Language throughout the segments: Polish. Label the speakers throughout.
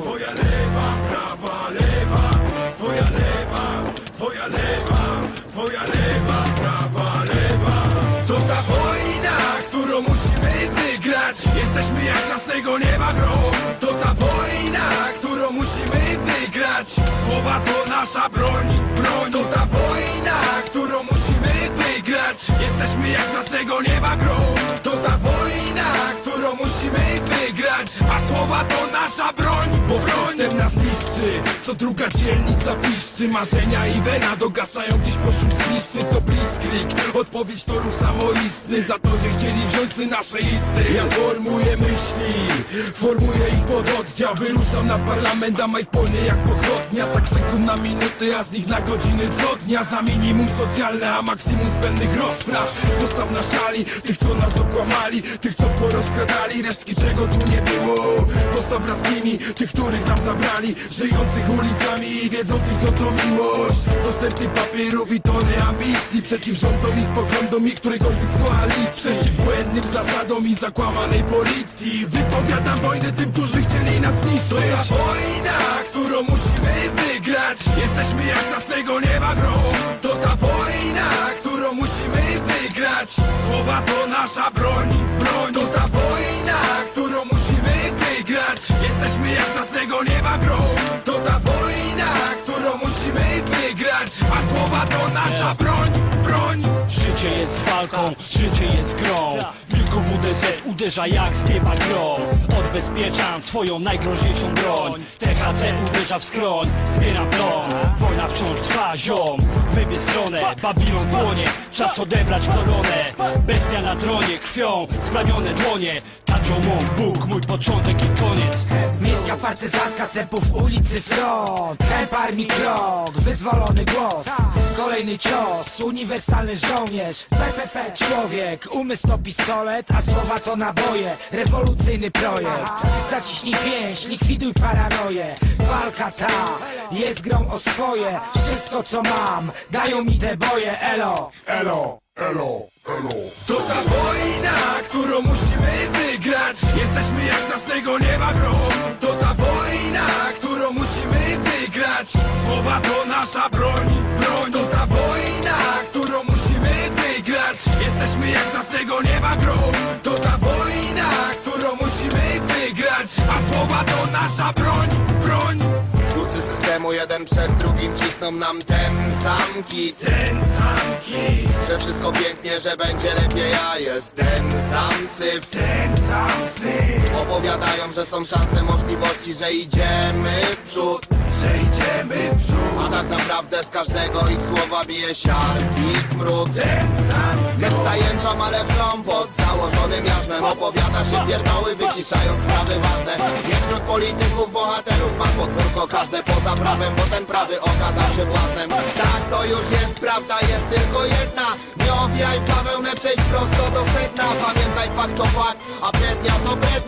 Speaker 1: Twoja lewa, prawa, lewa Twoja lewa, twoja lewa Twoja lewa, prawa, lewa To ta wojna, którą musimy wygrać Jesteśmy jak jasnego nieba grom To ta wojna, którą musimy wygrać Słowa to nasza broń, broń To ta wojna, którą musimy wygrać Jesteśmy jak jasnego nieba grom To ta wojna, którą musimy wygrać słowa to nasza broń, bo system nas niszczy. Co druga dzielnica piszczy Marzenia i wena dogasają gdzieś pośród zgliszczy. To blitzkrieg, odpowiedź to ruch samoistny. Za to, że chcieli wziąć nasze isty Ja formuję myśli, formuję ich pod oddział. Wyruszam na parlament, a Mike polnie jak pochodnia. Tak sekund na minuty, a z nich na godziny co dnia. Za minimum socjalne, a maksimum zbędnych rozpraw. Postaw na szali, tych co nas okłamali Tych co porozkradali, resztki czego tu nie było Postaw z nimi, tych których nam zabrali. Żyjących ulicami i wiedzących co to miłość. Dostępny papierów i tony ambicji. Przeciw rządom i poglądom i którejkolwiek z koalicji. Przeciw błędnym zasadom i zakłamanej policji. Wypowiadam wojnę tym, którzy chcieli nas zniszczyć. To wojna, którą musimy wygrać. Jesteśmy jak z jasnego nieba grom. To ta wojna, którą musimy wygrać. Słowa to nasza broń, ta wojna, którą musimy wygrać. A słowa to nasza broń, broń.
Speaker 2: Życie jest walką, życie jest grą. Wilku WDZ uderza jak z nieba Odbezpieczam swoją najgroźniejszą broń. THC uderza w skroń, zbieram plon. Wojna wciąż trwa, ziom Wybie stronę, Babilon płonie Czas odebrać koronę. Bestia na tronie, krwią splamione dłonie. Kaczą Bóg, mój początek i koniec.
Speaker 3: Miejska partyzantka sepów ulicy front. Chęp armii krok, wyzwolony głos Kolejny cios, uniwersalny żołnierz PPP Człowiek, umysł to pistolet, a słowa to naboje Rewolucyjny projekt. Zaciśnij pięść, likwiduj paranoję Walka ta jest grą o swoje Wszystko co mam, dają mi te boje Elo.
Speaker 1: Elo, elo, elo. To ta wojna, którą musimy wygrać. Jesteśmy jak z jasnego nieba grom To ta wojna, którą musimy wygrać. Słowa to nasza broń, ta wojna, którą musimy wygrać. Jesteśmy jak z nieba grom To ta wojna, którą musimy wygrać. A słowa to nasza broń, broń.
Speaker 4: Twórcy systemu jeden przed drugim cisną nam ten sam kit.
Speaker 1: Ten sam kit,
Speaker 4: Że wszystko pięknie, że będzie lepiej, a jest ten sam syf.
Speaker 1: Ten sam syf.
Speaker 4: Opowiadają, że są szanse, możliwości, że idziemy w przód
Speaker 1: Że idziemy w przód.
Speaker 4: A tak naprawdę z każdego ich słowa bije siarki smród.
Speaker 1: Ten sam
Speaker 4: Więc tajemczą, ale wrzą pod założonym jarzmem Opowiada się pierdoły, wyciszając sprawy ważne. Nie wśród polityków, bohaterów ma podwórko każde poza prawem Bo ten prawy okazał się błaznem Tak, to już jest prawda, jest tylko jedna. Nie owijaj w bawełnę, przejdź prosto do sedna. Pamiętaj fakt to fakt, a brednia to brednia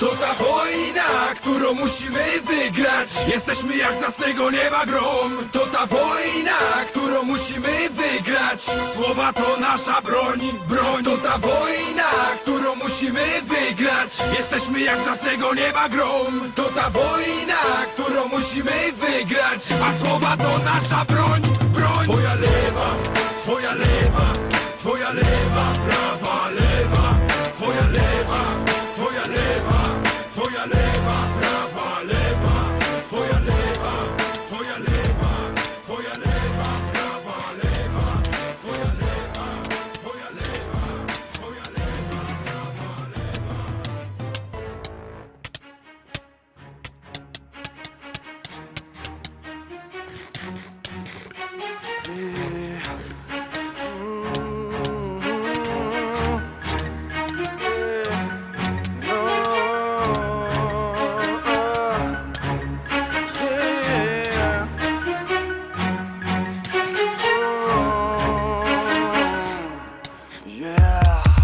Speaker 1: To ta wojna, którą musimy wygrać. Jesteśmy jak z jasnego nieba grom. To ta wojna, którą musimy wygrać. Słowa to nasza broń, broń. To ta wojna, którą musimy wygrać. Jesteśmy jak z jasnego nieba grom. To ta wojna, którą musimy wygrać. A słowa to nasza broń, broń. Twoja lewa, twoja lewa Twoja lewa, Yeah.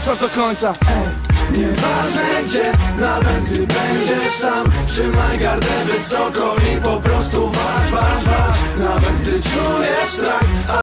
Speaker 5: dotrwasz do końca Ej.
Speaker 6: Nieważne gdzie, nawet gdy będziesz sam Trzymaj gardę wysoko i po prostu walcz, walcz, walcz Nawet gdy czujesz strach